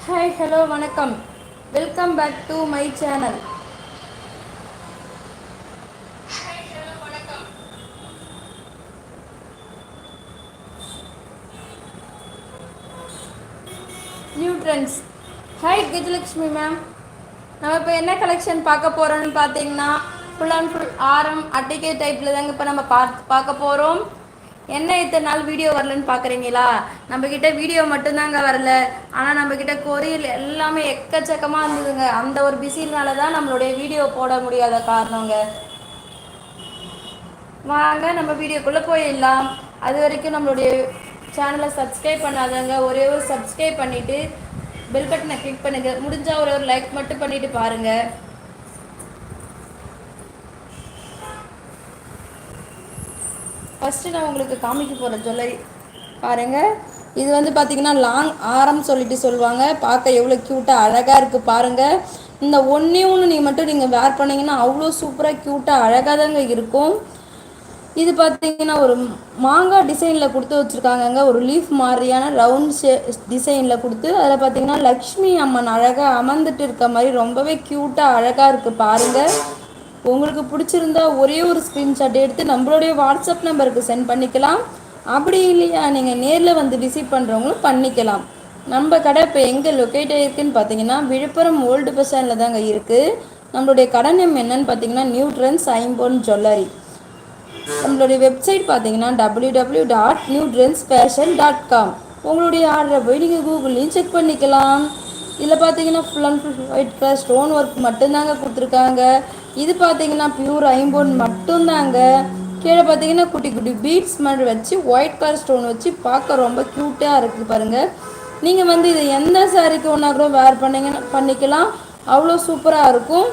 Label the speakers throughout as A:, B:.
A: Hi hello வணக்கம். Welcome back to my channel new trends hi Gajalakshmi ma'am நம்ம இப்போ என்ன கலெக்ஷன் பார்க்க போகிறோம்னு பார்த்தீங்கன்னா ஃபுல் அண்ட் ஃபுல் ஆரம் அட்டிகை டைப்பில் தாங்க இப்போ நம்ம பார்த்து பார்க்க போகிறோம் என்ன இத்தனை நாள் வீடியோ வரலன்னு பார்க்குறீங்களா? நம்மக்கிட்ட வீடியோ மட்டும்தாங்க வரல. ஆனால் நம்மக்கிட்ட கொரியல் எல்லாமே எக்கச்சக்கமாக இருந்ததுங்க. அந்த ஒரு பிஸினால தான் நம்மளுடைய வீடியோ போட முடியாத காரணங்க. வாங்க நம்ம வீடியோக்குள்ளே போயிடலாம். அது வரைக்கும் நம்மளுடைய சேனலை சப்ஸ்கிரைப் பண்ணாதவங்க ஒரே ஒரு சப்ஸ்கிரைப் பண்ணிவிட்டு பெல் பட்டனை கிளிக் பண்ணுங்க. முடிஞ்சால் ஒரு ஒரு லைக் மட்டும் பண்ணிட்டு பாருங்கள் ஃபஸ்ட்டு நான் உங்களுக்கு காமிக்க போகிற ஜுவல்லரி பாருங்கள் இது வந்து பார்த்தீங்கன்னா லாங் ஆரம் சொல்லிட்டு சொல்லுவாங்க. பார்க்க எவ்வளோ க்யூட்டாக அழகாக இருக்குது பாருங்கள் இந்த ஒன்றே ஒன்று நீங்கள் மட்டும் நீங்கள் வேர் பண்ணிங்கன்னா அவ்வளோ சூப்பராக க்யூட்டாக அழகாக தாங்க இருக்கும். இது பார்த்தீங்கன்னா ஒரு மாங்காய் டிசைனில் கொடுத்து வச்சுருக்காங்கங்க. ஒரு லீஃப் மாதிரியான ரவுண்ட் ஷே டிசைனில் கொடுத்து அதில் பார்த்தீங்கன்னா லக்ஷ்மி அம்மன் அழகாக அமர்ந்துட்டு இருக்க மாதிரி ரொம்பவே க்யூட்டாக அழகாக இருக்குது பாருங்கள் உங்களுக்கு பிடிச்சிருந்தா ஒரே ஒரு ஸ்க்ரீன்ஷாட் எடுத்து நம்மளுடைய வாட்ஸ்அப் நம்பருக்கு சென்ட் பண்ணிக்கலாம். அப்படி இல்லையா நீங்கள் நேரில் வந்து விசிட் பண்ணுறவங்களும் பண்ணிக்கலாம். நம்ம கடை இப்போ எங்கே லொக்கேட் ஆகிருக்குன்னு பார்த்தீங்கன்னா விழுப்புரம் ஓல்டு பஸ் ஸ்டாண்டில் தாங்க இருக்குது நம்மளுடைய கடை நேம் என்னன்னு பார்த்தீங்கன்னா நியூ ட்ரெண்ட்ஸ் ஐம்போன் ஜுவல்லரி நம்மளுடைய வெப்சைட் பார்த்தீங்கன்னா W W dot new trends fashion dot com உங்களுடைய ஆர்டரை போய் நீங்கள் கூகுள்லேயும் செக் பண்ணிக்கலாம். இதில் பார்த்தீங்கன்னா full and full white colour stone work மட்டும்தாங்க கொடுத்துருக்காங்க. இது பார்த்தீங்கன்னா பியூர் ஐம்போன் மட்டும்தாங்க. கீழே பார்த்தீங்கன்னா குட்டி குட்டி பீட்ஸ் மாதிரி வச்சு ஒயிட் கலர் ஸ்டோன் வச்சு பார்க்க ரொம்ப க்யூட்டாக இருக்குது பாருங்கள் நீங்கள் வந்து இதை எந்த சாரீக்கு ஒன்றா கூட வேர் பண்ணிங்கன்னா பண்ணிக்கலாம். அவ்வளோ சூப்பராக இருக்கும்.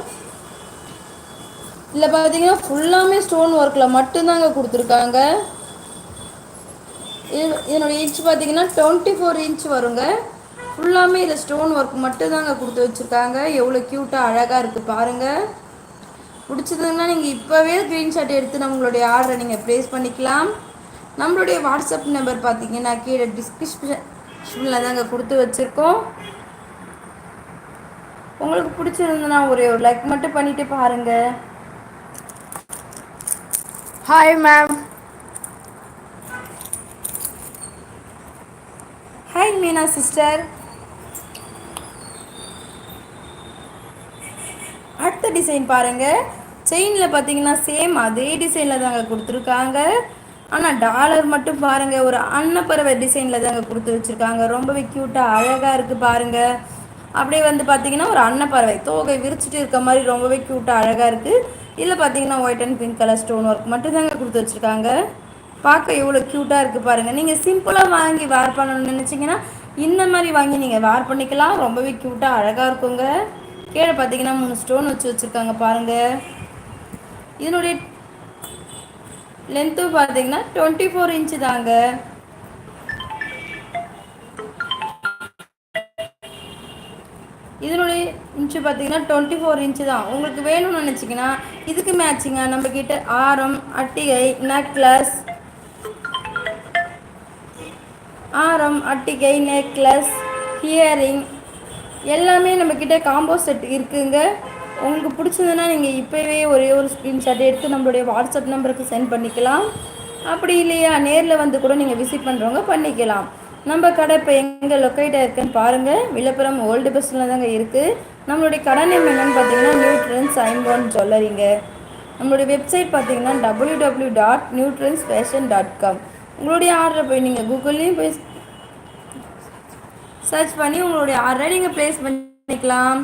A: இதில் பார்த்தீங்கன்னா ஃபுல்லாமே ஸ்டோன் ஒர்க்கில் மட்டும்தாங்க கொடுத்துருக்காங்க. இது இதனுடைய இன்ச் பார்த்தீங்கன்னா டுவெண்ட்டி ஃபோர் இன்ச் வருங்க. ஃபுல்லாமே இதில் ஸ்டோன் ஒர்க் மட்டும்தாங்க கொடுத்து வச்சுருக்காங்க. எவ்வளோ க்யூட்டாக அழகாக இருக்குது பாருங்கள் பிடிச்சதுன்னா நீங்கள் இப்போவே ஸ்க்ரீன்ஷாட் எடுத்து நம்மளுடைய ஆர்டரை நீங்கள் ப்ளேஸ் பண்ணிக்கலாம். நம்மளுடைய வாட்ஸ்அப் நம்பர் பார்த்தீங்கன்னா கீழே டிஸ்கிரிப்ஷனில் தாங்க கொடுத்து வச்சுருக்கோம். உங்களுக்கு பிடிச்சிருந்ததுன்னா ஒரே ஒரு லைக் மட்டும் பண்ணிவிட்டு பாருங்கள்
B: hi ma'am
A: hi Meena sister அடுத்த டிசைன் பாருங்கள் செயினில் பார்த்தீங்கன்னா சேம் அதே டிசைனில் தாங்க கொடுத்துருக்காங்க. ஆனால் டாலர் மட்டும் பாருங்கள் ஒரு அன்னப்பறவை டிசைனில் தாங்க கொடுத்து வச்சுருக்காங்க. ரொம்பவே க்யூட்டாக அழகாக இருக்குது பாருங்கள் அப்படியே வந்து பார்த்தீங்கன்னா ஒரு அன்னப்பறவை தோகை விரிச்சிட்டு இருக்க மாதிரி ரொம்பவே க்யூட்டாக அழகாக இருக்குது இதில் பார்த்தீங்கன்னா white and pink colour stone work மட்டும் தாங்க கொடுத்து வச்சுருக்காங்க. பார்க்க எவ்வளோ க்யூட்டாக இருக்குது பாருங்கள் நீங்கள் சிம்பிளாக வாங்கி வேர் பண்ணணும்னு நினச்சிங்கன்னா இந்த மாதிரி வாங்கி நீங்கள் வேர் பண்ணிக்கலாம். ரொம்பவே க்யூட்டாக அழகாக இருக்குங்க. கீழே பார்த்தீங்கன்னா மூணு ஸ்டோன் வச்சு வச்சுருக்காங்க பாருங்கள் இதனுடைய லென்த்து பார்த்தீங்கன்னா டுவெண்ட்டி ஃபோர் இன்ச்சு தாங்க. இதனுடைய இன்ச்சு பார்த்தீங்கன்னா டுவெண்ட்டி ஃபோர் இன்ச்சு தான். உங்களுக்கு வேணும்னு நினச்சிங்கன்னா இதுக்கு மேட்சிங்காக நம்மக்கிட்ட ஆரம் அட்டிகை நெக்லஸ் ஆரம் அட்டிகை நெக்லஸ் ஹியரிங் எல்லாமே நம்மக்கிட்ட காம்போ செட் இருக்குங்க. உங்களுக்கு பிடிச்சதுன்னா நீங்கள் இப்போவே ஒரே ஒரு ஸ்க்ரீன்ஷாட் எடுத்து நம்மளுடைய வாட்ஸ்அப் நம்பருக்கு சென்ட் பண்ணிக்கலாம். அப்படி இல்லையா? நேரில் வந்து கூட நீங்கள் விசிட் பண்ணுறவங்க பண்ணிக்கலாம். நம்ம கடை இப்போ எங்கே லொக்கேட்டாக இருக்குன்னு பாருங்கள் விழுப்புரம் ஓல்டு பஸ்ஸில் தாங்க இருக்குது நம்மளுடைய கடை நேம் என்னென்னு பார்த்தீங்கன்னா நியூட்ரன்ஸ் ஐம்போன் ஜுவல்லரிங்க நம்மளுடைய வெப்சைட் பார்த்தீங்கன்னா W W dot new trends fashion dot com உங்களுடைய ஆர்டரை போய் நீங்கள் கூகுள்லேயும் போய் சர்ச் பண்ணி உங்களுடைய ஆர்டரை நீங்கள் ப்ளேஸ் பண்ணிக்கலாம்.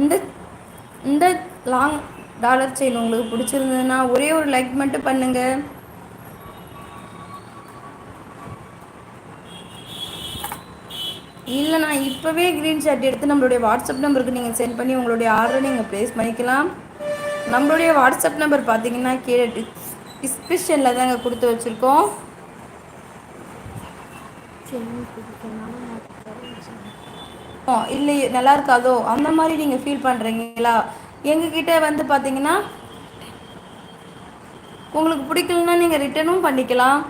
A: இந்த இந்த லாங் டாலர் செயின் உங்களுக்கு பிடிச்சிருந்ததுன்னா ஒரே ஒரு லைக் மட்டும் பண்ணுங்கள் இல்லைண்ணா இப்போவே க்ரீன் ஷர்ட் எடுத்து நம்மளுடைய வாட்ஸ்அப் நம்பருக்கு நீங்கள் சென்ட் பண்ணி உங்களுடைய ஆர்டரை நீங்கள் ப்ளேஸ் பண்ணிக்கலாம். நம்மளுடைய வாட்ஸ்அப் நம்பர் பார்த்தீங்கன்னா கீழே டிஸ்கிரிப்ஷனில் தாங்க கொடுத்து வச்சுருக்கோம். இல்லை நல்லா இருக்காதோ? அந்த மாதிரி நீங்கள் ஃபீல் பண்ணுறீங்களா எங்ககிட்ட வந்து பார்த்தீங்கன்னா உங்களுக்கு பிடிக்கலன்னா நீங்கள் ரிட்டனும் பண்ணிக்கலாம்.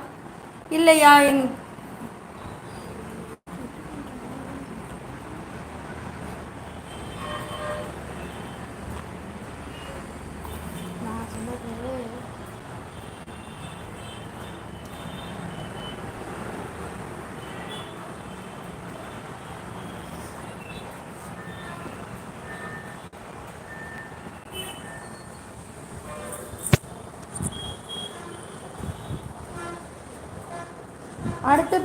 A: இல்லையா எங்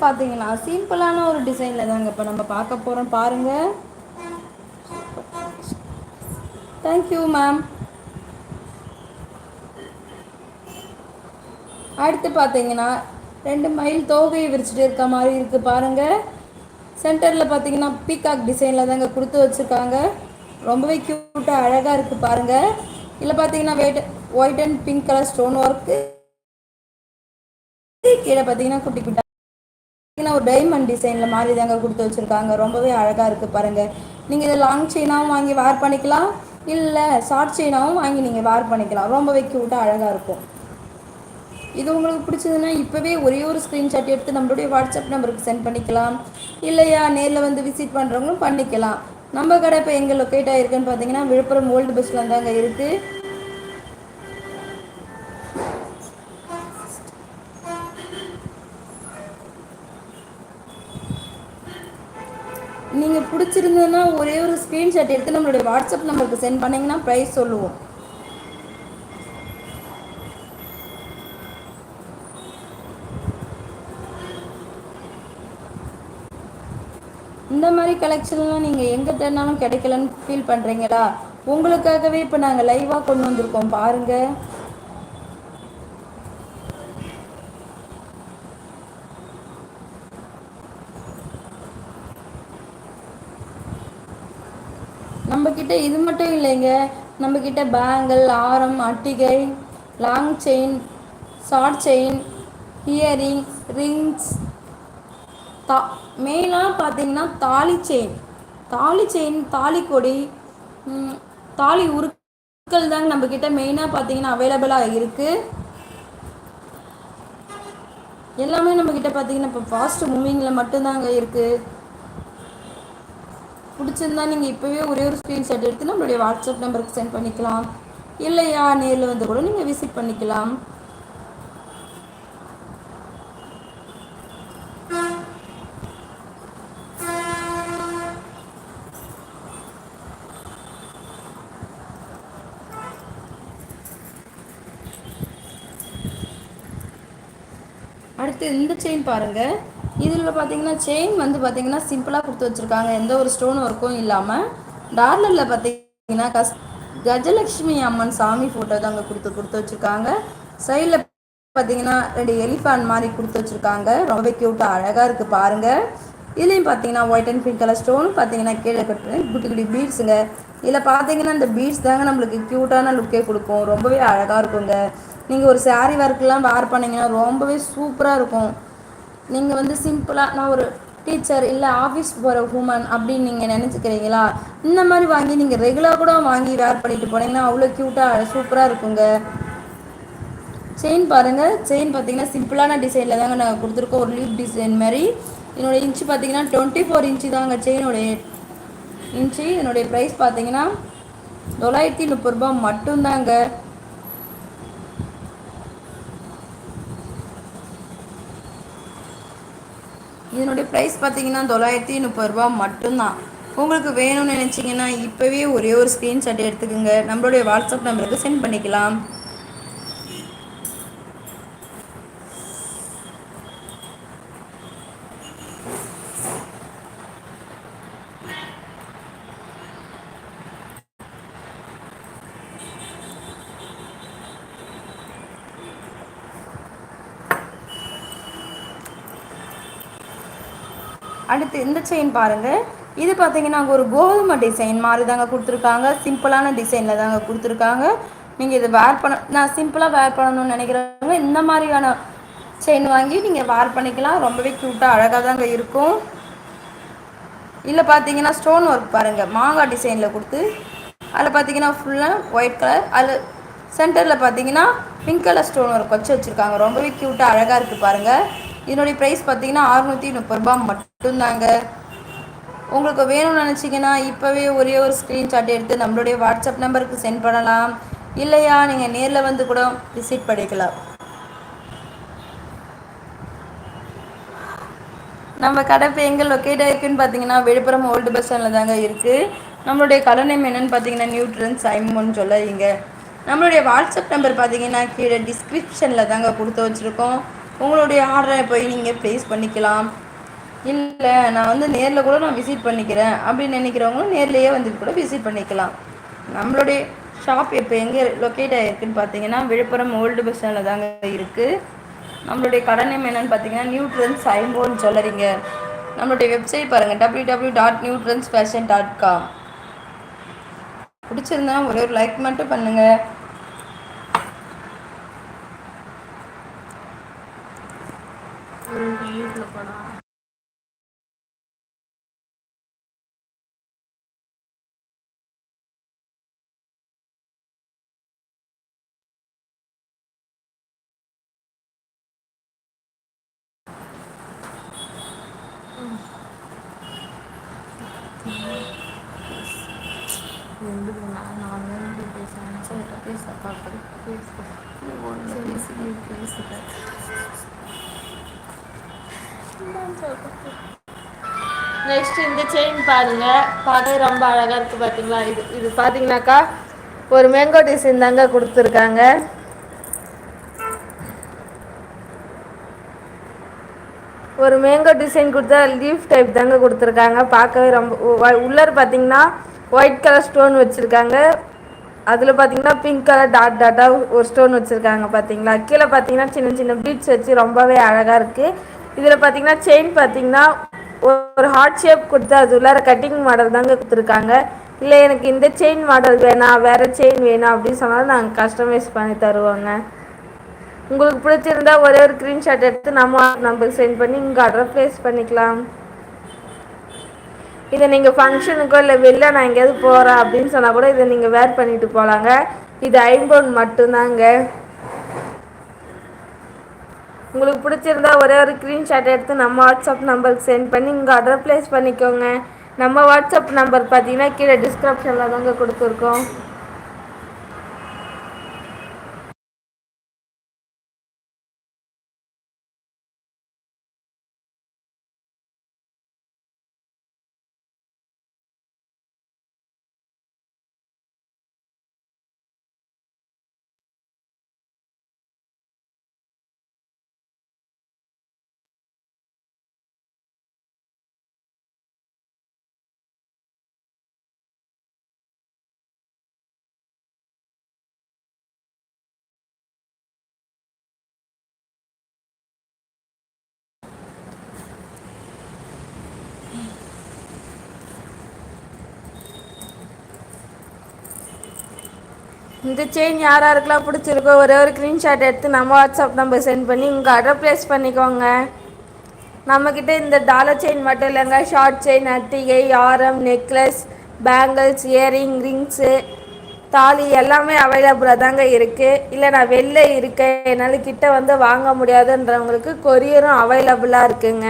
A: பார்த்தீங்கன்னா பாத்தீங்கன்னா சிம்பிளான ஒரு டிசைன்ல தாங்க இப்போ நம்ம பாக்க போறோம். பாருங்க. தேங்க்யூ மேம் அடுத்து பாத்தீங்கன்னா ரெண்டு மைல் தோகையை விரிச்சிட்டு இருக்க மாதிரி இருக்கு. பாருங்க. சென்டர்ல பாத்தீங்கன்னா பீகாக் டிசைன்ல தாங்க குடுத்து வச்சிருக்காங்க. ரொம்பவே க்யூட்டாக அழகா இருக்கு பாருங்க. இதுல பாத்தீங்கன்னா wait white and pink colour stone work கீழே பாத்தீங்கன்னா குட்டி குட்டி பாத்தீங்கன்னா ஒரு டைமண்ட் டிசைனில் மாதிரி தாங்க கொடுத்து வச்சுருக்காங்க. ரொம்பவே அழகாக இருக்கு பாருங்கள் நீங்கள் இதை லாங் செயினாகவும் வாங்கி வேர் பண்ணிக்கலாம். இல்லை ஷார்ட் செயினாவும் வாங்கி நீங்கள் வேர் பண்ணிக்கலாம். ரொம்பவே க்யூட்டாக அழகாக இருக்கும். இது உங்களுக்கு பிடிச்சதுன்னா இப்போவே ஒரே ஒரு ஸ்க்ரீன்ஷாட் எடுத்து நம்மளுடைய வாட்ஸ்அப் நம்பருக்கு சென்ட் பண்ணிக்கலாம். இல்லையா நேரில் வந்து விசிட் பண்ணுறவங்களும் பண்ணிக்கலாம். நம்ம கடை இப்போ எங்கே லொக்கேட் ஆகிருக்குன்னு பார்த்தீங்கன்னா விழுப்புரம் ஓல்டு பஸ்ஸில் தாங்க இருக்குது நீங்க பிடிச்சிருந்ததுன்னா ஒரே ஒரு ஸ்க்ரீன்ஷாட் எடுத்து நம்மளுடைய வாட்ஸ்அப் நம்பருக்கு சென்ட் பண்ணீங்கன்னா ப்ரைஸ் சொல்லுவோம். இந்த மாதிரி கலெக்ஷன்லாம் நீங்க எங்கே தேடினாலும் கிடைக்கலன்னு ஃபீல் பண்றீங்களா? உங்களுக்காகவே இப்போ நாங்கள் லைவாக கொண்டு வந்திருக்கோம். பாருங்க. நம்மக்கிட்ட இது மட்டும் இல்லைங்க. நம்ம கிட்ட பேங்கிள் ஆரம் அட்டிகை long chain short chain earring rings தா மெயினாக பார்த்தீங்கன்னா தாலி செயின் தாலி செயின் தாலி கொடி தாலி உருக்கள் தாங்க நம்ம மெயினாக பார்த்தீங்கன்னா அவைலபிளாக இருக்குது எல்லாமே நம்ம பார்த்தீங்கன்னா இப்போ ஃபாஸ்ட் மூவிங்கில் மட்டும்தாங்க இருக்குது பிடிச்சிருந்தா நீங்கள் இப்பவே ஒரே ஒரு ஸ்க்ரீன்ஷாட் எடுத்து நம்மளுடைய வாட்ஸ்அப் நம்பருக்கு சென்ட் பண்ணிக்கலாம். இல்லையா நேர்ல வந்து கூட நீங்க விசிட் பண்ணிக்கலாம். அடுத்து இந்த செயின் பாருங்க. இதில் பார்த்தீங்கன்னா செயின் வந்து பார்த்தீங்கன்னா சிம்பிளாக கொடுத்து வச்சிருக்காங்க. எந்த ஒரு ஸ்டோன் ஒர்க்கும் இல்லாமல் டார்லரில் பார்த்தீங்கன்னா கஸ் கஜலட்சுமி அம்மன் சாமி ஃபோட்டோ தாங்க கொடுத்து கொடுத்து வச்சுருக்காங்க. சைடில் பார்த்தீங்கன்னா ரெண்டு எலிஃபேண்ட் மாதிரி கொடுத்து வச்சுருக்காங்க. ரொம்ப க்யூட்டாக அழகாக இருக்குது பாருங்கள் இதுலேயும் பார்த்தீங்கன்னா white and pink colour stone பார்த்தீங்கன்னா கீழே கட்டு குட்டி குட்டி பீட்ஸுங்க இதில் பார்த்தீங்கன்னா இந்த பீட்ஸ் தாங்க நம்மளுக்கு க்யூட்டான லுக்கே கொடுக்கும். ரொம்பவே அழகாக இருக்குங்க. நீங்கள் ஒரு saree ஒர்க்லாம் வேர் பண்ணீங்கன்னா ரொம்பவே சூப்பராக இருக்கும். நீங்கள் வந்து சிம்பிளாக நான் ஒரு டீச்சர் இல்லை ஆஃபீஸ் போகிற உமன் அப்படின்னு நீங்கள் நினச்சிக்கிறீங்களா? இந்த மாதிரி வாங்கி நீங்கள் ரெகுலராக கூட வாங்கி வேர் பண்ணிட்டு போனீங்கன்னா அவ்வளோ க்யூட்டாக சூப்பராக இருக்குங்க. செயின் பாருங்க. செயின் பார்த்தீங்கன்னா சிம்பிளான டிசைனில் தாங்க நாங்கள் கொடுத்துருக்கோம். ஒரு லீப் டிசைன் மாதிரி. என்னோடய இன்ச்சு பார்த்தீங்கன்னா டுவெண்ட்டி ஃபோர் இன்ச்சு தாங்க செயினுடைய இன்ச்சு என்னுடைய ப்ரைஸ் பார்த்தீங்கன்னா தொள்ளாயிரத்தி முப்பது ரூபாய் மட்டும்தாங்க. இதனுடைய ப்ரைஸ் பார்த்தீங்கன்னா தொள்ளாயிரத்தி முப்பது ரூபா மட்டும்தான். உங்களுக்கு வேணும்னு நினச்சிங்கன்னா இப்போவே ஒரே ஒரு ஸ்க்ரீன்ஷாட் எடுத்துக்கோங்க. நம்மளுடைய வாட்ஸ்அப் நம்பருக்கு சென்ட் பண்ணிக்கலாம். அடுத்து இந்த செயின் பாருங்கள் இது பார்த்தீங்கன்னா ஒரு கோதுமை டிசைன் மாதிரி தாங்க கொடுத்துருக்காங்க. சிம்பிளான டிசைனில் தாங்க கொடுத்துருக்காங்க. நீங்கள் இது வேர் பண்ண நான் சிம்பிளாக வேர் பண்ணணும்னு நினைக்கிறவங்க இந்த மாதிரியான செயின் வாங்கி நீங்கள் வேர் பண்ணிக்கலாம். ரொம்பவே க்யூட்டாக அழகாக தாங்க இருக்கும். இல்லை பார்த்தீங்கன்னா ஸ்டோன் ஒர்க் பாருங்கள் மாங்காய் டிசைனில் கொடுத்து அதில் பார்த்தீங்கன்னா ஃபுல்லாக ஒயிட் கலர் அதில் சென்டரில் பார்த்தீங்கன்னா பிங்க் கலர் ஸ்டோன் ஒர்க் வச்சு வச்சுருக்காங்க. ரொம்பவே க்யூட்டாக அழகாக இருக்குது பாருங்கள் இதனுடைய ப்ரைஸ் பார்த்தீங்கன்னா அறுநூற்றி முப்பது ரூபாய் மட்டும்தாங்க. உங்களுக்கு வேணும்னு நினச்சிங்கன்னா இப்போவே ஒரே ஒரு ஸ்க்ரீன்ஷாட் எடுத்து நம்மளுடைய வாட்ஸ்அப் நம்பருக்கு சென்ட் பண்ணலாம். இல்லையா? நீங்கள் நேரில் வந்து கூட விசிட் பண்ணிக்கலாம். நம்ம கடை இப்போ எங்கே லொக்கேட் ஆயிருக்குன்னு பார்த்தீங்கன்னா விழுப்புரம் ஓல்டு பஸ் ஸ்டாண்டில் தாங்க இருக்குது நம்மளுடைய கடை நேம் என்னென்னு பார்த்தீங்கன்னா நியூட்ரன் சைமோன்னு சொல்லாதீங்க நம்மளுடைய வாட்ஸ்அப் நம்பர் பார்த்தீங்கன்னா கீழே டிஸ்கிரிப்ஷனில் தாங்க கொடுத்து வச்சுருக்கோம். உங்களுடைய ஆர்டரை போய் நீங்கள் ப்ளேஸ் பண்ணிக்கலாம். இல்லை நான் வந்து நேரில் கூட நான் விசிட் பண்ணிக்கிறேன். அப்படின்னு நினைக்கிறவங்களும் நேர்லேயே வந்து கூட விசிட் பண்ணிக்கலாம். நம்மளுடைய ஷாப் இப்போ எங்கே லொக்கேட் ஆகிருக்குன்னு பார்த்தீங்கன்னா விழுப்புரம் ஓல்டு பஸ் ஸ்டாண்டில் தாங்க இருக்குது நம்மளுடைய கடன் நேம் என்னென்னு பார்த்தீங்கன்னா நியூ ட்ரெண்ட்ஸ் ஐம்பொன் ஜுவல்லரிங்க. நம்மளுடைய வெப்சைட் பாருங்கள் W W dot new trends fashion dot com பிடிச்சிருந்தா ஒரே ஒரு லைக் மட்டும் பண்ணுங்கள் ஒரு
B: நெக்ஸ்ட் இந்த செயின் பாருங்க. பார்க்க ரொம்ப அழகா இருக்கு பாத்தீங்களா? இது இது பாத்தீங்கன்னாக்கா ஒரு மேங்கோ டிசைன் தாங்க குடுத்துருக்காங்க. ஒரு மேங்கோ டிசைன் குடுத்தா லீஃப் டைப் தாங்க குடுத்துருக்காங்க. பார்க்கவே ரொம்ப உள்ளார் பார்த்தீங்கன்னா ஒயிட் கலர் ஸ்டோன் வச்சிருக்காங்க. அதில் பாத்தீங்கன்னா பிங்க் கலர் டாட் டாட்டா ஒரு ஸ்டோன் வச்சிருக்காங்க பார்த்தீங்களா கீழே பார்த்தீங்கன்னா சின்ன சின்ன பீட்ஸ் வச்சு ரொம்பவே அழகாக இருக்கு. இதில் பார்த்தீங்கன்னா செயின் பார்த்தீங்கன்னா ஒரு ஹார்ட் ஷேப் கொடுத்து அது உள்ளார கட்டிங் மாடல் தாங்க கொடுத்துருக்காங்க. இல்லை எனக்கு இந்த செயின் மாடல் வேணாம் வேறு செயின் வேணாம் அப்படின்னு சொன்னாலும் நாங்கள் கஸ்டமைஸ் பண்ணி தருவோங்க. உங்களுக்கு பிடிச்சிருந்தா ஒரே ஒரு ஸ்க்ரீன்ஷாட் எடுத்து நம்ம நம்பருக்கு சென்ட் பண்ணி உங்கள் ஆர்டரை ப்ளேஸ் பண்ணிக்கலாம். இதை நீங்கள் ஃபங்க்ஷனுக்கோ இல்லை வெளில நான் எங்கேயாவது போகிறேன் அப்படின்னு சொன்னால் கூட இதை நீங்கள் வேர் பண்ணிட்டு போகலாங்க இது ஐம்பவுன் மட்டும்தாங்க. உங்களுக்கு பிடிச்சிருந்தா ஒரே ஒரு ஸ்க்ரீன்ஷாட் எடுத்து நம்ம வாட்ஸ்அப் நம்பருக்கு சென்ட் பண்ணி உங்கள் ஆர்டரை ப்ளேஸ் பண்ணிக்கோங்க. நம்ம வாட்ஸ்அப் நம்பர் பார்த்தீங்கன்னா கீழே டிஸ்கிரிப்ஷனில் தாங்க கொடுத்துருக்கோம். இந்த செயின் யார் யாருக்கெல்லாம் பிடிச்சிருக்கோ ஒரே ஒரு ஸ்க்ரீன்ஷாட் எடுத்து நம்ம வாட்ஸ்அப் நம்பர் சென்ட் பண்ணி உங்கள் அட்ரஸ் ப்ளேஸ் பண்ணிக்கோங்க. நம்மக்கிட்ட இந்த டாலர் செயின் மட்டும் இல்லைங்க. ஷார்ட் செயின் அட்டிகை ஆரம் நெக்லஸ் பேங்கிள்ஸ் இயரிங் ரிங்ஸு தாலி எல்லாமே அவைலபிளாக தாங்க இருக்குது இல்லை நான் வெளில இருக்கேன். என்னால் கிட்ட வந்து வாங்க முடியாதுன்றவங்களுக்கு கொரியரும் அவைலபிளாக இருக்குங்க.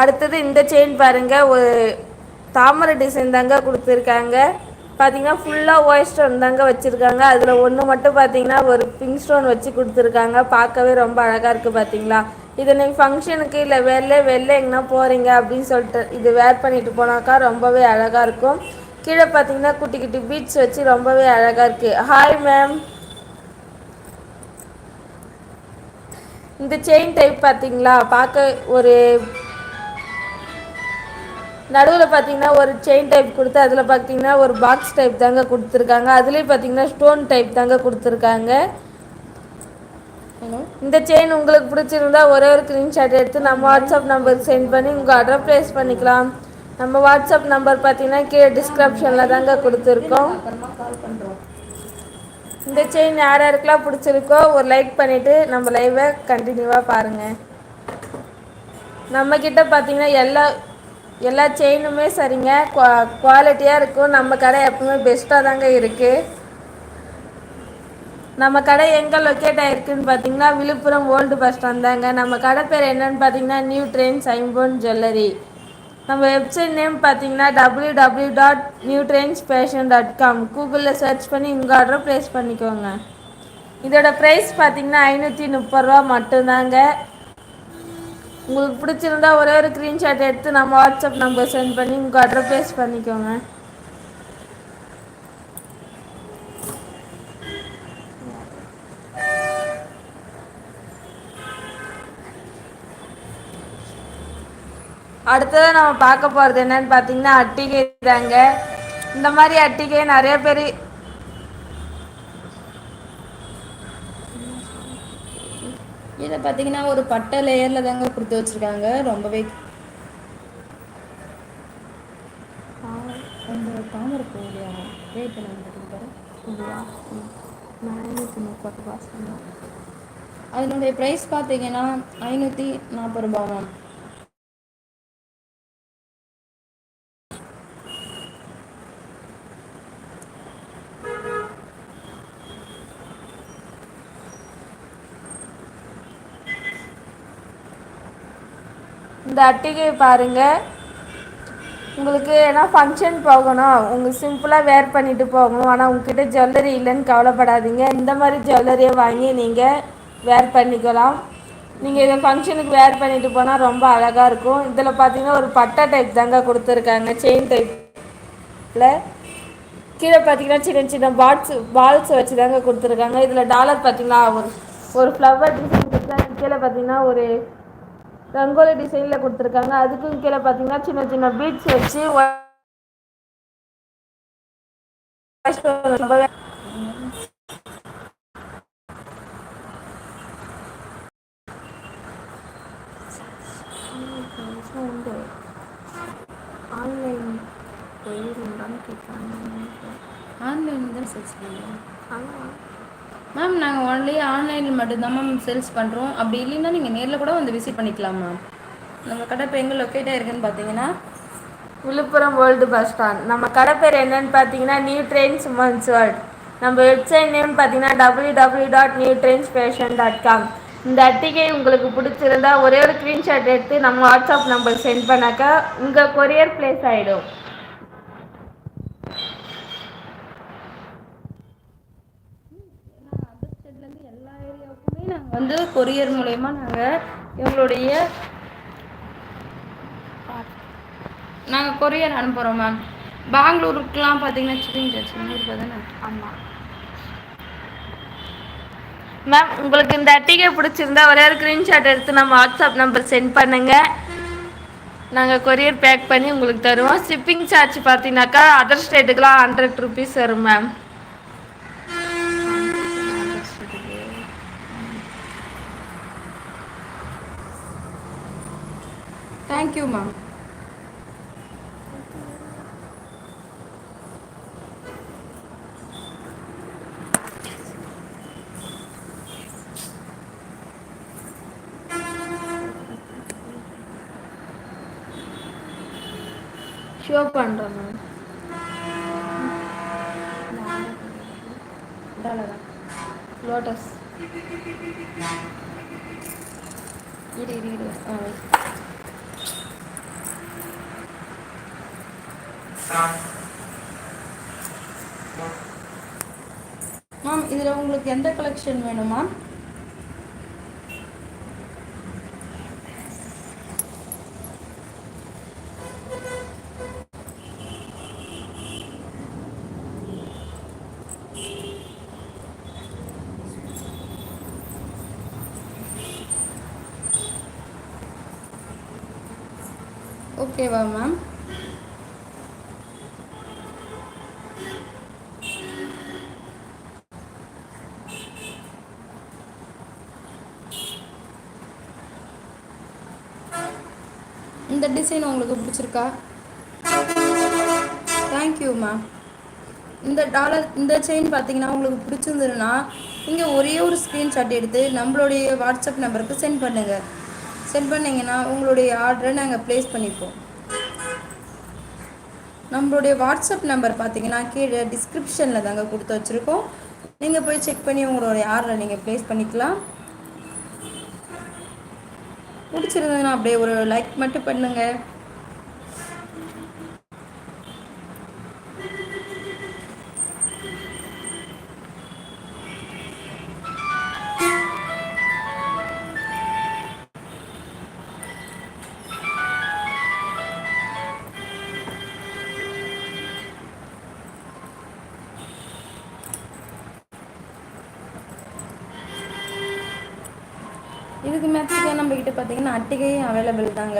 B: அடுத்தது இந்த செயின் பாருங்க ஒரு தாமரை டிசைன் தாங்க கொடுத்துருக்காங்க. பார்த்தீங்கன்னா ஃபுல்லாக ஒயிட் ஸ்டோன் தாங்க வச்சுருக்காங்க. அதில் ஒன்று மட்டும் பார்த்தீங்கன்னா ஒரு பிங்க் ஸ்டோன் வச்சு கொடுத்துருக்காங்க. பார்க்கவே ரொம்ப அழகாக இருக்குது பார்த்தீங்களா இதை நீங்கள் ஃபங்க்ஷனுக்கு இல்லை வெளில வெளில எங்கன்னா போகிறீங்க அப்படின்னு சொல்லிட்டு இது வேர் பண்ணிட்டு போனாக்கா ரொம்பவே அழகாக இருக்கும். கீழே பார்த்தீங்கன்னா குட்டி குட்டி பீட்ஸ் வச்சு ரொம்பவே அழகாக இருக்குது ஹாய் மேம் இந்த செயின் டைப் பார்த்தீங்களா பார்க்க ஒரு நடுவில் பார்த்தீங்கன்னா ஒரு செயின் டைப் கொடுத்து அதில் பார்த்தீங்கன்னா ஒரு பாக்ஸ் டைப் தாங்க கொடுத்துருக்காங்க. அதுலேயும் பார்த்தீங்கன்னா ஸ்டோன் டைப் தாங்க கொடுத்துருக்காங்க. இந்த செயின் உங்களுக்கு பிடிச்சிருந்தா ஒரே ஒரு ஸ்க்ரீன்ஷாட் எடுத்து நம்ம வாட்ஸ்அப் நம்பருக்கு சென்ட் பண்ணி உங்கள் ஆர்டர் ப்ளேஸ் பண்ணிக்கலாம். நம்ம வாட்ஸ்அப் நம்பர் பார்த்தீங்கன்னா கீழே டிஸ்கிரிப்ஷனில் தாங்க கொடுத்துருக்கோம். இந்த செயின் யார் யாருக்கெல்லாம் பிடிச்சிருக்கோ ஒரு லைக் பண்ணிவிட்டு நம்ம லைவை கண்டினியூவாக பாருங்கள் நம்மக்கிட்ட பார்த்தீங்கன்னா எல்லா எல்லா செயினுமே சரிங்க. குவா குவாலிட்டியாக இருக்கும். நம்ம கடை எப்பவுமே பெஸ்ட்டாக தாங்க இருக்குது நம்ம கடை எங்கே லொக்கேட் ஆகிருக்குன்னு பார்த்தீங்கன்னா விழுப்புரம் ஓல்டு பஸ் ஸ்டாண்ட் தாங்க. நம்ம கடை பேர் என்னன்னு பார்த்தீங்கன்னா நியூ ட்ரெயின் ஐம்போன் ஜுவல்லரி நம்ம வெப்சைட் நேம் பார்த்தீங்கன்னா W W dot new trends fashion dot com கூகுளில் சர்ச் பண்ணி உங்கள் ஆர்டரை ப்ளேஸ் பண்ணிக்கோங்க. இதோட ப்ரைஸ் பார்த்தீங்கன்னா ஐநூற்றி முப்பது ரூபா மட்டும்தாங்க. உங்களுக்கு பிடிச்சிருந்தா ஒரே ஒரு ஸ்க்ரீன்ஷாட் எடுத்து நம்ம வாட்ஸ்அப் நம்பர் சென்ட் பண்ணி உங்கள் அட்ரஸ் பண்ணிக்கோங்க. அடுத்ததான் நம்ம பார்க்க போகிறது என்னன்னு பார்த்தீங்கன்னா அட்டிகை தாங்க. இந்த மாதிரி அட்டிகை நிறைய பேர்
A: இத பாத்தீங்கன்னா ஒரு பட்ட லேயர்ல தாங்க குடுத்து வச்சிருக்காங்க. ரொம்பவே தாமரை பூலையா ரேட் அதனுடைய ப்ரைஸ் பார்த்தீங்கன்னா ஐநூற்றி நாற்பது ரூபா மேம்
B: இந்த அட்டிகை பாருங்கள் உங்களுக்கு ஏன்னா ஃபங்க்ஷன் போகணும். உங்களுக்கு சிம்பிளாக வேர் பண்ணிட்டு போகணும். ஆனால் உங்ககிட்ட ஜுவல்லரி இல்லைன்னு கவலைப்படாதீங்க. இந்த மாதிரி ஜுவல்லரியை வாங்கி நீங்கள் வேர் பண்ணிக்கலாம். நீங்கள் இதை ஃபங்க்ஷனுக்கு வேர் பண்ணிட்டு போனால் ரொம்ப அழகாக இருக்கும். இதில் பார்த்தீங்கன்னா ஒரு பட்டை டைப் தாங்க கொடுத்துருக்காங்க. செயின் டைப்பில் கீழே பார்த்தீங்கன்னா சின்ன சின்ன பாட்ஸ் பால்ஸ் வச்சு தாங்க கொடுத்துருக்காங்க. இதில் டாலர் பார்த்தீங்கன்னா ஒரு ஒரு ஃப்ளவர் டிசைன் கொடுத்தாங்க கீழே பார்த்தீங்கன்னா ஒரு ரங்கோலி டிசைனில் கொடுத்துருக்காங்க. அதுக்கும் கீழே பார்த்தீங்கன்னா சின்ன சின்ன பீட்ஸ் வச்சு ஆன்லைன் போயிருந்தான்னு கேட்குறாங்க
A: ஆன்லைன் தான் சேல்ஸ் பண்ணுறோம்
B: ஆமாம்
A: மேம் நாங்கள் ஒன்லி ஆன்லைனில் மட்டும்தான் மேம் சேல்ஸ் பண்ணுறோம் அப்படி இல்லைன்னா நீங்கள் நேரில் கூட வந்து விசிட் பண்ணிக்கலாம் மேம் நம்ம கடை இப்போ எங்கே லொக்கேட்டாக இருக்குதுன்னு பார்த்தீங்கன்னா
B: விழுப்புரம் வேர்ல்டு பஸ் ஸ்டாண்ட் நம்ம கடை பேர் என்னன்னு பார்த்தீங்கன்னா நியூ ட்ரெயின்ஸ் உமன்ஸ் வேர்ல்ட் நம்ம வெப்சைட் நேம் பார்த்தீங்கன்னா W W dot new trends fashion dot com இந்த அட்டிகை உங்களுக்கு பிடிச்சிருந்தா ஒரே ஒரு ஸ்க்ரீன்ஷாட் எடுத்து நம்ம வாட்ஸ்அப் நம்பர் சென்ட் பண்ணாக்கா உங்கள் கொரியர் பிளேஸ் ஆகிடும்
A: அதர் ஸ்டேட்லேருந்து எல்லா ஏரியாவுக்குமே நாங்கள் வந்து கொரியர் மூலயமா நாங்கள் எங்களுடைய நாங்கள் கொரியர் அனுப்புகிறோம் மேம் பெங்களூருக்குலாம் பார்த்தீங்கன்னா சிக்கன் ரூபாய் தானே
B: ஆமாம் மேம் உங்களுக்கு இந்த அட்டிகை பிடிச்சிருந்தா ஒரே ஒரு ஸ்க்ரீன்ஷாட் எடுத்து நம்ம வாட்ஸ்அப் நம்பர் சென்ட் பண்ணுங்க. நாங்கள் கொரியர் பேக் பண்ணி உங்களுக்கு தருவோம். ஷிப்பிங் சார்ஜ் பார்த்தீங்கன்னாக்கா அதர் ஸ்டேட்டுக்கெலாம் ஹண்ட்ரட் ருபீஸ் வரும் ma'am
A: thank you ma'am
B: show பண்ணுறோம் மேம்
A: லோட்டஸ் இரு இரு இரு மேம் இதில் உங்களுக்கு எந்த கலெக்ஷன் வேணும் மேம் ஓகேவா மேம் இந்த டிசைன் உங்களுக்கு பிடிச்சிருக்கா? தேங்க்யூ மேம் இந்த டாலர் இந்த செயின் பார்த்தீங்கன்னா உங்களுக்கு பிடிச்சிருந்ததுன்னா நீங்கள் ஒரே ஒரு ஸ்க்ரீன்ஷாட் எடுத்து நம்மளுடைய வாட்ஸ்அப் நம்பருக்கு சென்ட் பண்ணுங்கள் சென்ட் பண்ணிங்கன்னா உங்களுடைய ஆர்டரை நாங்கள் ப்ளேஸ் பண்ணிப்போம். நம்மளுடைய வாட்ஸ்அப் நம்பர் பார்த்தீங்கன்னா கீழே டிஸ்கிரிப்ஷனில் தாங்க கொடுத்து வச்சுருக்கோம். நீங்கள் போய் செக் பண்ணி உங்களுடைய ஆர்டரை நீங்கள் ப்ளேஸ் பண்ணிக்கலாம். பிடிச்சிருந்ததுன்னா அப்படியே ஒரு லைக் மட்டும் பண்ணுங்கள் இதுக்கு நம்ம கிட்ட பார்த்தீங்கன்னா அட்டிகையும் அவைலபிள் தாங்க.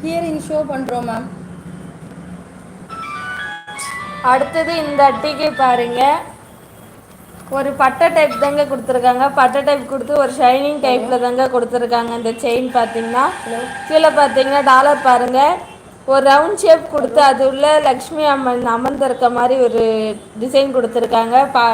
A: ஹியரிங் ஷோ பண்ணுறோம் மேம்
B: அடுத்தது இந்த அட்டிகை பாருங்கள் ஒரு பட்டை டைப் தாங்க குடுத்துருக்காங்க. பட்டை டைப் கொடுத்து ஒரு ஷைனிங்
A: டைப்பில்
B: டைப்ல தாங்க கொடுத்துருக்காங்க. இந்த செயின்
A: பார்த்தீங்கன்னா
B: கீழே பார்த்தீங்கன்னா டாலர் பாருங்க. ஒரு ரவுண்ட் ஷேப் கொடுத்து அது உள்ள லக்ஷ்மி அம்மன் அமர்ந்திருக்க மாதிரி ஒரு டிசைன் கொடுத்துருக்காங்க. பா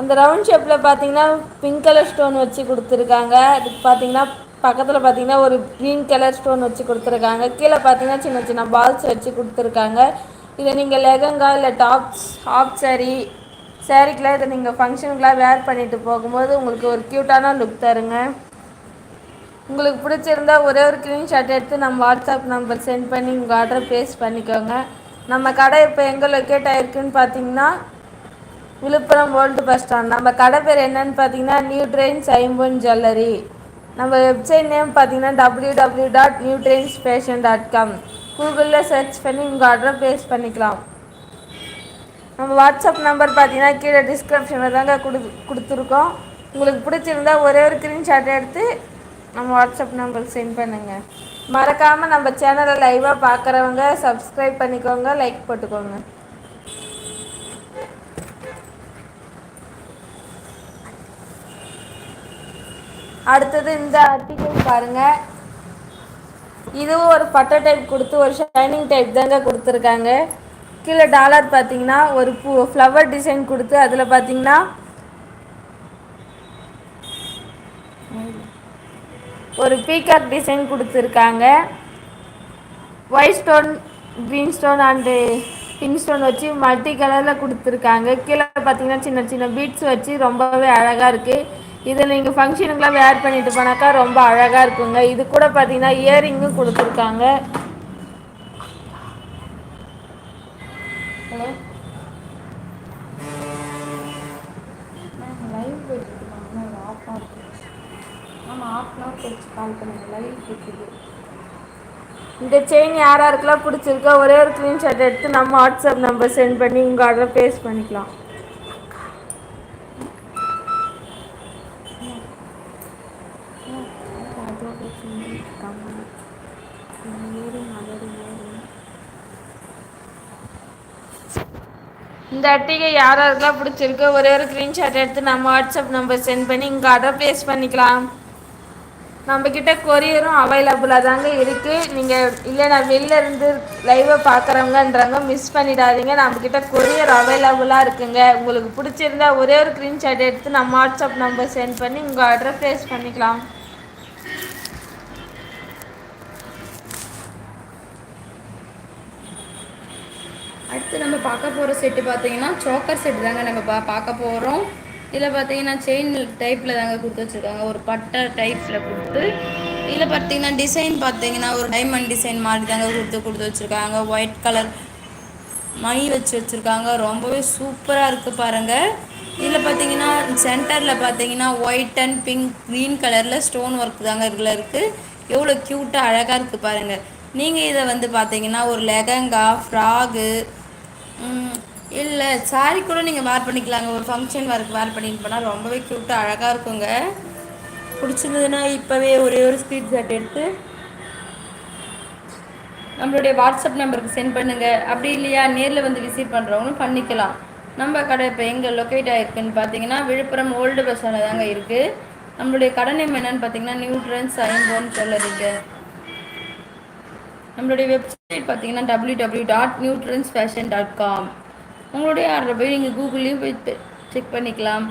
B: அந்த ரவுண்ட் ஷேப்ல பார்த்தீங்கன்னா பிங்க் கலர் ஸ்டோன் வச்சு கொடுத்துருக்காங்க. அதுக்கு பார்த்தீங்கன்னா பக்கத்துல பாத்தீங்கன்னா ஒரு கிரீன் கலர் ஸ்டோன் வச்சு கொடுத்துருக்காங்க. கீழே பாத்தீங்கன்னா சின்ன சின்ன பால்ஸ் வச்சு கொடுத்துருக்காங்க. இதை நீங்கள் லெகங்கா இல்லை டாப்ஸ் ஹாப் சாரி சாரிக்கெலாம் இதை நீங்கள் ஃபங்க்ஷனுக்குலாம் வேர் பண்ணிட்டு போகும்போது உங்களுக்கு ஒரு க்யூட்டான லுக் தருங்க. உங்களுக்கு பிடிச்சிருந்தா ஒரே ஒரு ஸ்க்ரீன்ஷாட் எடுத்து நம்ம வாட்ஸ்அப் நம்பர் சென்ட் பண்ணி உங்கள் ஆர்டரை பேஸ் பண்ணிக்கோங்க. நம்ம கடை இப்போ எங்கே லொக்கேட் ஆகிருக்குன்னு பார்த்தீங்கன்னா விழுப்புரம் ஓல்டு பஸ் ஸ்டாண்ட் நம்ம கடை பேர் என்னன்னு பார்த்தீங்கன்னா நியூ ட்ரெயின்ஸ் ஐம்பொன் ஜுவல்லரி நம்ம வெப்சைட் நேம் பார்த்தீங்கன்னா W W dot new trends fashion dot com கூகுளில் சர்ச் பண்ணி உங்கள் ஆர்டரை பேஸ் பண்ணிக்கலாம். நம்ம வாட்ஸ்அப் நம்பர் பார்த்தீங்கன்னா கீழே டிஸ்கிரிப்ஷனில் தாங்க கொடு கொடுத்துருக்கோம். உங்களுக்கு பிடிச்சிருந்தா ஒரே ஒரு ஸ்க்ரீன்ஷாட் எடுத்து நம்ம வாட்ஸ்அப் நம்பருக்கு சென்ட் பண்ணுங்கள் மறக்காமல் நம்ம சேனலை லைவாக பார்க்குறவங்க சப்ஸ்கிரைப் பண்ணிக்கோங்க லைக் போட்டுக்கோங்க. அடுத்தது இந்த ஆர்டிகல் பாருங்கள் இதுவும் ஒரு பட்டை டைப் கொடுத்து ஒரு ஷைனிங் டைப் தாங்க கொடுத்துருக்காங்க. கீழே டாலர் பார்த்தீங்கன்னா ஒரு பூ ஃப்ளவர் டிசைன் கொடுத்து அதில் பார்த்தீங்கன்னா ஒரு பீகாக் டிசைன் கொடுத்துருக்காங்க. White stone green stone and pink stone வச்சு மல்டி கலரில் கொடுத்துருக்காங்க. கீழே பார்த்தீங்கன்னா சின்ன சின்ன பீட்ஸ் வச்சு ரொம்பவே அழகாக இருக்குது இதை நீங்கள் ஃபங்க்ஷனுக்குலாம் வேர் பண்ணிட்டு போனாக்கா ரொம்ப அழகாக இருக்குங்க. இது கூட பார்த்தீங்கன்னா இயரிங்கும் கொடுத்துருக்காங்க. இந்த செயின் யார் யாருக்கெல்லாம் பிடிச்சிருக்கோ ஒரே ஒரு ஸ்க்ரீன்ஷாட் எடுத்து நம்ம வாட்ஸ்அப் நம்பர் சென்ட் பண்ணி உங்கள் ஆர்டரை ப்ளேஸ் பண்ணிக்கலாம்
A: அதோட சொல்லி கம்மி இயரிங் அதோட இயரிங்
B: இந்த அட்டிகை யார் யாருக்கெல்லாம் பிடிச்சிருக்கோ ஒரே ஒரு ஸ்க்ரீன்ஷாட் எடுத்து நம்ம வாட்ஸ்அப் நம்பர் சென்ட் பண்ணி உங்கள் அட்ரஸ் ப்ளேஸ் பண்ணிக்கலாம். நம்மக்கிட்ட கொரியரும் அவைலபிளாக தாங்க இருக்குது நீங்கள் இல்லை நான் வெளில இருந்து லைவை பார்க்குறவங்கன்றவங்க மிஸ் பண்ணிடாதீங்க. நம்மக்கிட்ட கொரியர் அவைலபிளாக இருக்குங்க. உங்களுக்கு பிடிச்சிருந்தா ஒரே ஒரு ஸ்க்ரீன்ஷாட் எடுத்து நம்ம வாட்ஸ்அப் நம்பர் சென்ட் பண்ணி உங்கள் அட்ரஸ் ப்ளேஸ் பண்ணிக்கலாம்.
A: அடுத்து நம்ம பார்க்க போகிற செட்டு பார்த்தீங்கன்னா சோக்கர் செட்டு தாங்க நம்ம பா பார்க்க போகிறோம் இதில் பார்த்தீங்கன்னா செயின் டைப்பில் தாங்க கொடுத்து வச்சுருக்காங்க. ஒரு பட்டை டைப்பில் கொடுத்து. இதில் பார்த்தீங்கன்னா டிசைன் பார்த்தீங்கன்னா ஒரு டைமண்ட் டிசைன் மாதிரி தாங்க கொடுத்து கொடுத்து வச்சுருக்காங்க. ஒயிட் கலர் மை வச்சு வச்சுருக்காங்க. ரொம்பவே சூப்பராக இருக்குது பாருங்கள் இதில் பார்த்தீங்கன்னா சென்டரில் பார்த்தீங்கன்னா ஒயிட் அண்ட் பிங்க் க்ரீன் கலரில் ஸ்டோன் ஒர்க் தாங்க இதில் இருக்குது எவ்வளோ க்யூட்டாக அழகாக இருக்குது பாருங்கள் நீங்கள் இதை வந்து பார்த்தீங்கன்னா ஒரு லெகங்கா ஃப்ராகு இல்லை சாரி கூட நீங்கள் வேர் பண்ணிக்கலாங்க. ஒரு ஃபங்க்ஷன் வரக்கு வேர் பண்ணிட்டு போனால் ரொம்பவே க்யூட்டாக அழகாக இருக்குங்க. பிடிச்சிருந்ததுன்னா இப்போவே ஒரே ஒரு ஸ்க்ரீன்ஷாட் எடுத்து நம்மளுடைய வாட்ஸ்அப் நம்பருக்கு சென்ட் பண்ணுங்கள் அப்படி இல்லையா நேரில் வந்து விசிட் பண்ணுறவங்களும் பண்ணிக்கலாம். நம்ம கடை இப்போ எங்கே லொக்கேட் ஆகிருக்குன்னு பார்த்தீங்கன்னா விழுப்புரம் ஓல்டு பஸ் ஸ்டாண்டில் தாங்க இருக்குது நம்மளுடைய கடை நேம் என்னன்னு பார்த்தீங்கன்னா நியூட்ரன்ஸ் ஐம்போன்னு சொல்லறீங்க. நம்மளுடைய வெப்சைட் பார்த்தீங்கன்னா W W dot new trends fashion dot com உங்களுடைய ஆர்டரை போய் நீங்கள் கூகுள்லேயும் போய் செக் பண்ணிக்கலாம்.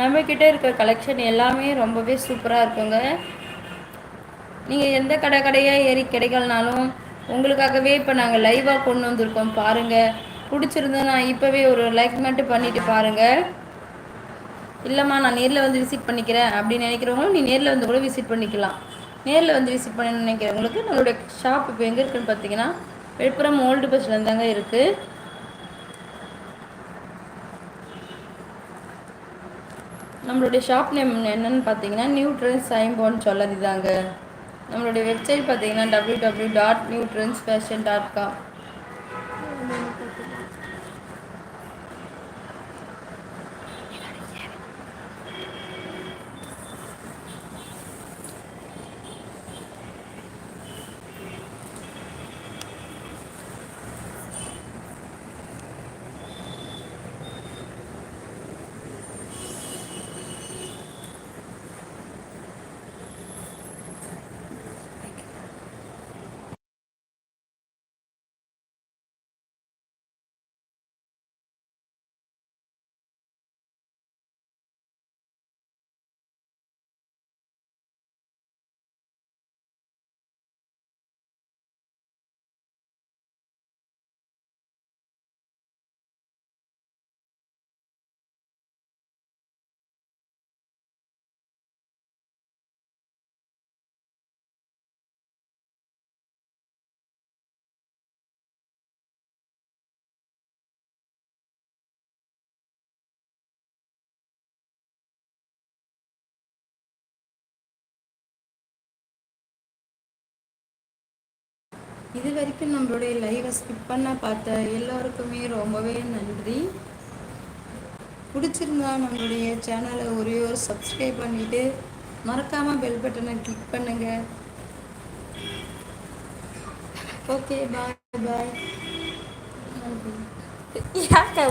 A: நம்மக்கிட்ட இருக்க கலெக்ஷன் எல்லாமே ரொம்பவே சூப்பராக இருக்குங்க. நீங்கள் எந்த கடை கடையாக ஏறி கிடைக்கலனாலும் உங்களுக்காகவே இப்போ நாங்கள் லைவாக கொண்டு வந்திருக்கோம் பாருங்கள் பிடிச்சிருந்தா நான் இப்போவே ஒரு லைக் மட்டும் பண்ணிவிட்டு பாருங்கள் இல்லைம்மா நான் நேரில் வந்து விசிட் பண்ணிக்கிறேன் அப்படின்னு நினைக்கிறவங்களும் நீ நேரில் வந்து கூட விசிட் பண்ணிக்கலாம். நேரில் வந்து விசிட் பண்ண நினைக்கிறவங்களுக்கு நம்மளுடைய ஷாப் இப்போ எங்கே இருக்குன்னு பார்த்தீங்கன்னா விழுப்புரம் ஓல்டு பஸ்ஸில் தாங்க இருக்குது நம்மளுடைய ஷாப் நேம் என்னன்னு பார்த்தீங்கன்னா நியூட்ரன்ஸ் ஐம்போன்னு சொல்லது தாங்க. நம்மளுடைய வெப்சைட் பார்த்தீங்கன்னா W W dot new trends fashion dot com இது வரைக்கும் நம்மளுடைய லைவை ஸ்கிப் பண்ண பார்த்த எல்லாருக்குமே ரொம்பவே நன்றி. பிடிச்சிருந்தா நம்மளுடைய சேனலை ஒரே ஒரு சப்ஸ்கிரைப் பண்ணிவிட்டு மறக்காமல் பெல் பட்டனை கிளிக் பண்ணுங்கள் ஓகே பாய் பாய்